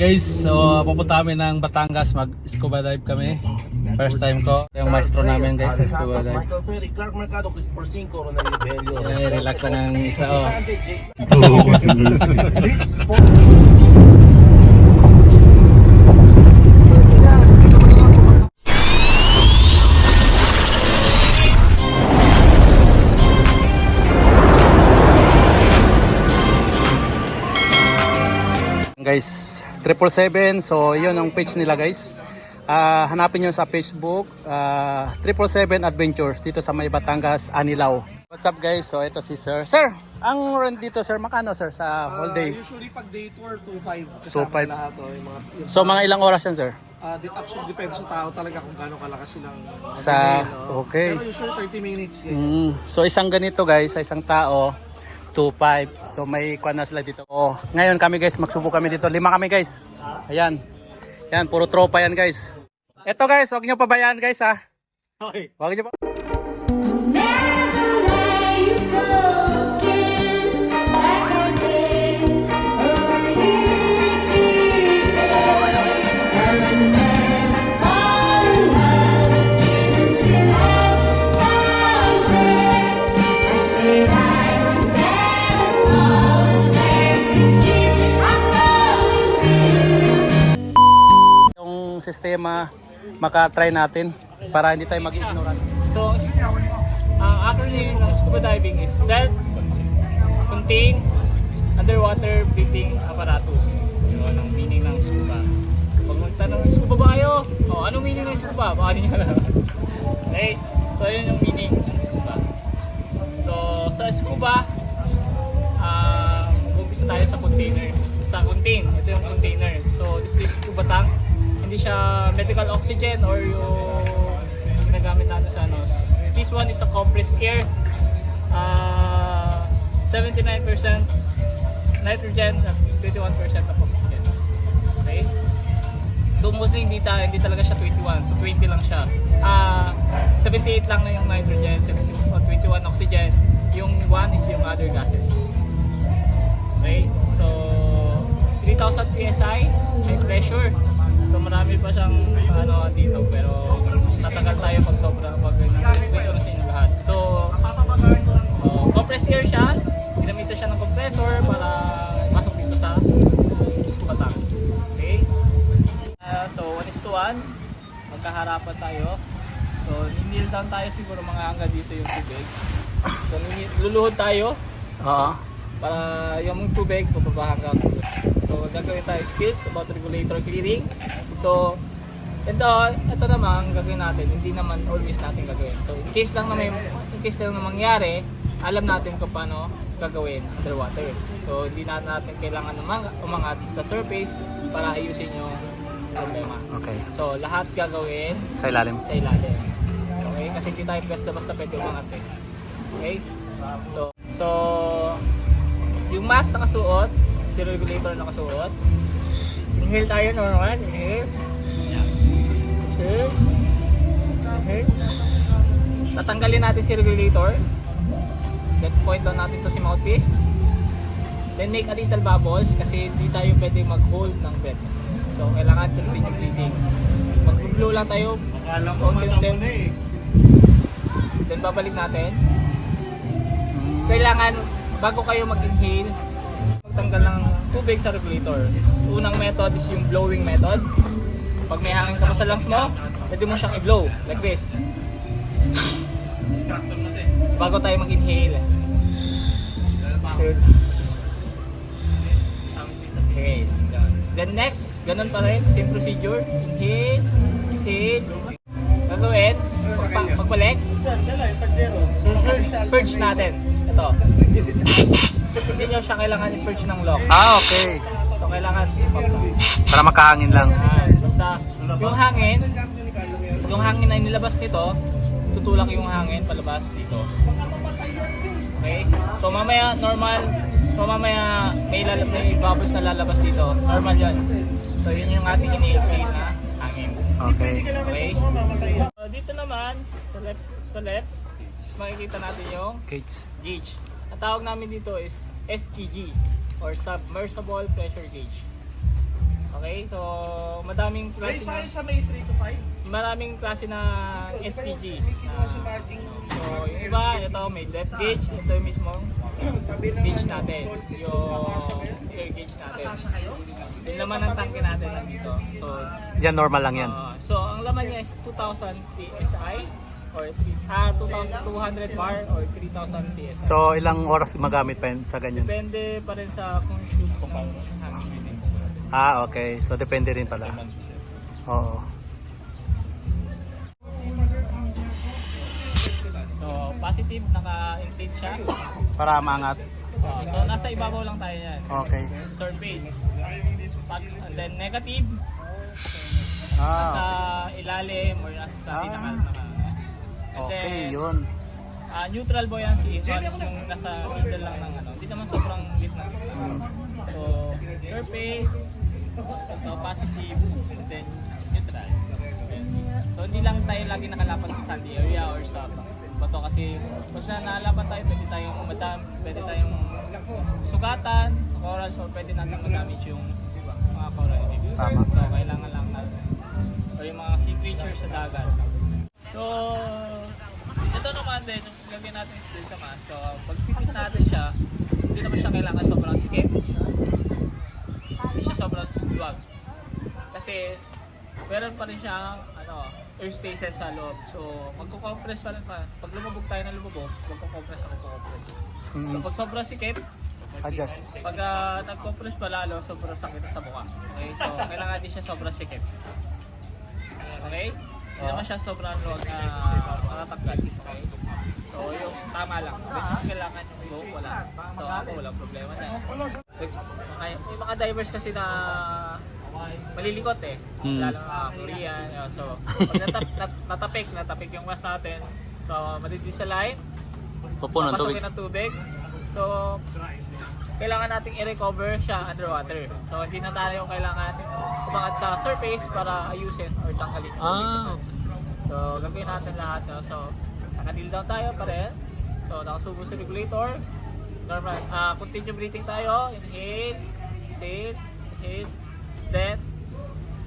Guys, so pupunta kami ng Batangas, mag-scuba dive kami. First time ko. Yung maestro namin guys sa scuba dive. Eh, relax lang ang isa oh. Guys, triple seven. So yun ang page nila guys. Ah, hanapin nyo sa Facebook, ah, triple seven Adventures dito sa May Batangas, Anilao. What's up guys? So ito si Sir. Sir, ang rent dito sir, makano sir sa whole day? Uh, usually pag day tour, 2.5 kasama 2.5. lahat. Oh, yung mga, yung, So mga ilang oras yan sir? uh, actually, depende sa tao talaga kung gaano kalakas silang Sa- magaling, no? okay. Pero usually 30 minutes. eh. Mm, so isang ganito guys, sa isang tao, 2.5. So may kwan na sila dito. Oh, ngayon kami guys, magsubok kami dito. Lima kami guys. Ayan. Yan, puro tropa yan guys. Ito guys, huwag nyo pabayaan guys ha. Okay. Huwag nyo pa. Sistema, maka-try natin para hindi tayo mag-ignorant. So, ang acronym ng scuba diving is Self-Contained Underwater Breathing Apparatus. Yun ang meaning ng scuba. Pag magtanong, scuba ba kayo? O, anong meaning ng scuba? Baka hindi nyo alam. okay? So, yun yung meaning ng scuba. So, sa scuba, ah, umpisa tayo sa container. Sa contain, ito yung container. So, this is scuba tank. Hindi siya medical oxygen or yung ginagamit natin sa ano. This one is a compressed air. Ah, 79% nitrogen at 21% of oxygen. Okay? So mostly hindi, ta hindi talaga siya 21. So 20 lang siya. Ah, 78 lang na yung nitrogen, 70, o 21 oxygen. Yung 1 is yung other gases. Okay? So 3,000 PSI, high pressure. Pa siyang ano dito pero tatagal tayo pag sobra pag nag-explain na sa inyo lahat. So oh, compressed air siya. Ginamit siya ng compressor para pasok dito sa scuba tank. Okay? Ah, so 1 is to 1. Magkaharapan tayo. So kneel down tayo siguro mga hanggang dito yung tubig. So luluhod tayo Oo. Para yung tubig pababa hanggang So gagawin tayo skills about regulator clearing. So ito, ito naman ang gagawin natin, hindi naman always natin gagawin. So in case lang na may in case lang na mangyari, alam natin kung paano gagawin underwater. So hindi na natin kailangan umang- umangat sa surface para ayusin yung problema. Okay. So lahat gagawin Sa ilalim. sa ilalim. Okay? Kasi hindi tayo basta-basta pwede umangat eh. Okay? So, so yung mask nakasuot, si regulator nakasuot. Inhale tayo normal. Inhale. Inhale. Inhale. Tatanggalin natin si regulator. Then point down natin to si mouthpiece. Then make a little bubbles kasi hindi tayo pwede mag-hold ng breath. So kailangan continue breathing. Mag-blow lang tayo. Akala mo mata mo na eh. Then babalik natin. Kailangan bago kayo mag-inhale, magtanggal ng tubig sa regulator. Unang method is yung blowing method. Pag may hangin ka pa sa lungs mo, pwede mo siyang i-blow like this. Bago tayo mag-inhale. Okay. Then next, ganun pa rin, same procedure. Inhale, exhale. Gagawin, pagpa, pagbalik, purge natin. Ito. Hindi nyo siya kailangan i-purge ng lock. Ah, okay. So, kailangan. Para makahangin lang. Yan. Basta, yung hangin, yung hangin na nilabas nito, tutulak yung hangin palabas dito. Okay? So, mamaya, normal, so mamaya, may, lala- may bubbles na lalabas dito. Normal yun. So, yun yung ating ini-exhale na hangin. Okay. Okay? So, dito naman, sa left, sa left, makikita natin yung Cage. gauge. Ang tawag namin dito is SPG or Submersible Pressure Gauge. Okay? So, madaming klase isa na, sa May 3 to 5? maraming klase na SPG. Na, so, yung iba, ito may depth gauge. Ito yung mismong gauge natin. Yung air gauge natin. Yung laman ng tangke natin nandito. So, Yan normal lang yan. uh, so ang laman niya is 2,000 PSI or ah, 2,200 bar or 3,000 PSI. So ilang oras magamit pa yun sa ganyan? Depende pa rin sa kung shoot ko pa. Ah, okay. So depende rin pala. Oo. So, positive, naka-inflate siya. Para maangat. Uh, so, nasa ibabaw lang tayo yan. Okay. Surface. Pag, and then, negative, Ah, sa ilalim or nasa sa Ah. pinaka. And okay, then, yun. ah, neutral buoyancy, so, yung nasa middle lang ng ano. Hindi naman sobrang gitna. So, surface, ito positive, and then neutral. So, hindi lang tayo lagi nakalapat sa sandy area or sa bato kasi mas na nalapat tayo, pwede tayong madam, pwede tayong sugatan, corals, or pwede natin madamage yung mga coral reef. Tama. So, kailangan lang natin. So, yung mga sea creatures sa dagat. So, ito naman din, yung gagawin natin is din sa mas. So, pag pipit natin siya, hindi naman siya kailangan sobrang sikip. Hindi siya sobrang luwag. Kasi, meron pa rin siyang ano, air spaces sa loob. So, magko-compress pa rin pa. Pag lumubog tayo ng lumubog, magko-compress ako compress. So, Mm. pag sobrang sikip, Adjust. pag uh, nag-compress pa lalo, sobrang sakit sa mukha. Okay? So, kailangan din siya sobrang sikip. Okay? Hindi naman siya sobrang luwag na matatanggal. Okay? So, yung tama lang. Kung kailangan yung go, wala. So, ako walang problema na. Okay, yung mga divers kasi na malilikot eh. Hmm. Lalo na Korean. yun. So, pag natap, nat, natapik, natapik yung mas natin. So, madidisalign. Pupunan tubig. Papasukin ng tubig. So, kailangan nating i-recover siya underwater. So, hindi na tayo kailangan umangat sa surface para ayusin or tanggalin yung tubig sa Ah. So, gagawin natin lahat. No? So, naka-deal down tayo pa rin. So, nakasubo sa regulator. Normal. ah continue breathing tayo. Inhale, exhale, inhale. Then,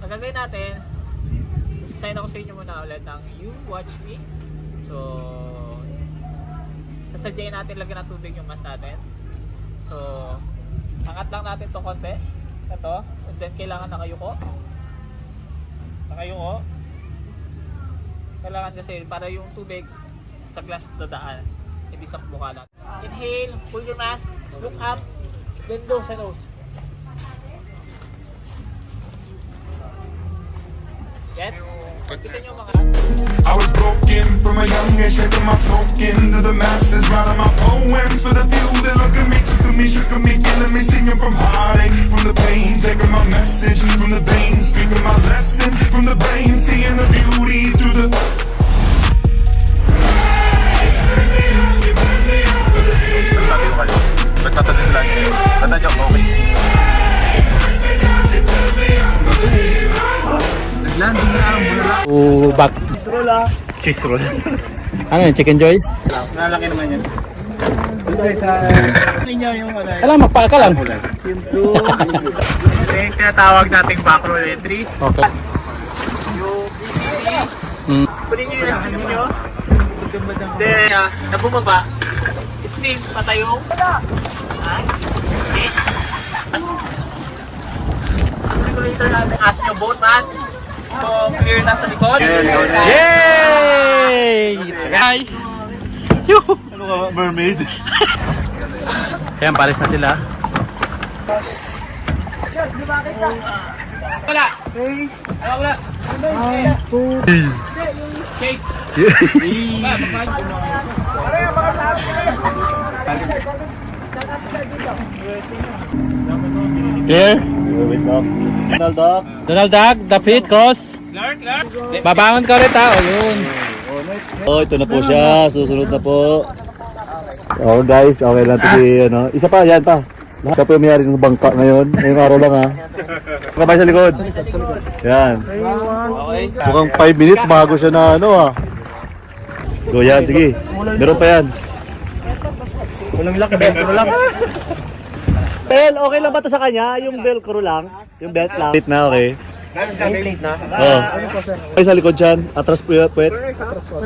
ang gagawin natin, sign ako sa inyo muna ulit ng you watch me. So, sasadyain natin lagyan ng tubig yung mas natin. So, angat lang natin to konti. Ito. And then, kailangan nakayuko. Nakayuko. Kailangan kasi para yung tubig sa glass dadaan. Hindi sa mukha natin. Inhale, pull your mask, look up, then go sa nose. Mga I was broken from a young age, taking my token to the masses, writing my poems for the few that look at me, took at me, shook at me, killing me, singing from heartache, from the pain, taking my message from the veins, speaking my lesson from the brain, seeing the beauty through the. O back. Cheese roll ah. Cheese roll. ano yun? Chicken joy? Malaki naman yan. Ninyo yung ano Alam, magpaka lang. Ito yung tinatawag nating back roll entry. Okay. Yung BCC, Mm. kunin nyo yung ano nyo. Then, uh, na bumaba, it means patayo. Ha? Okay. Regulator natin, as nyo boat man. So, clear na sa likod. Yay! Hi! Ano ka, mermaid? Ayan, pares na sila. Wala. Wala, wala. Shake. Ba, magpapalito. Clear? Wait lang. Donald Duck. Donald Duck, David, Cross. Clark, Clark. Babangon ka ulit ha. O yun. Oh, ito na po siya. Susunod na po. Oh guys, okay lang si ano. Isa pa, yan pa. Siya po yung mayari ng bangka ngayon. Ngayong araw lang ha. Kabay sa likod. Yan. Mukhang 5 minutes bago siya na ano ha. Go yan, sige. Meron pa yan. Unang lock, velcro lang. Tel, okay lang ba to sa kanya? Yung velcro lang? Yung belt lang? Plate na, okay. May plate na? Oo. Oh. Ano Ay, sa likod dyan. Atras po yun, puwet. Atras po.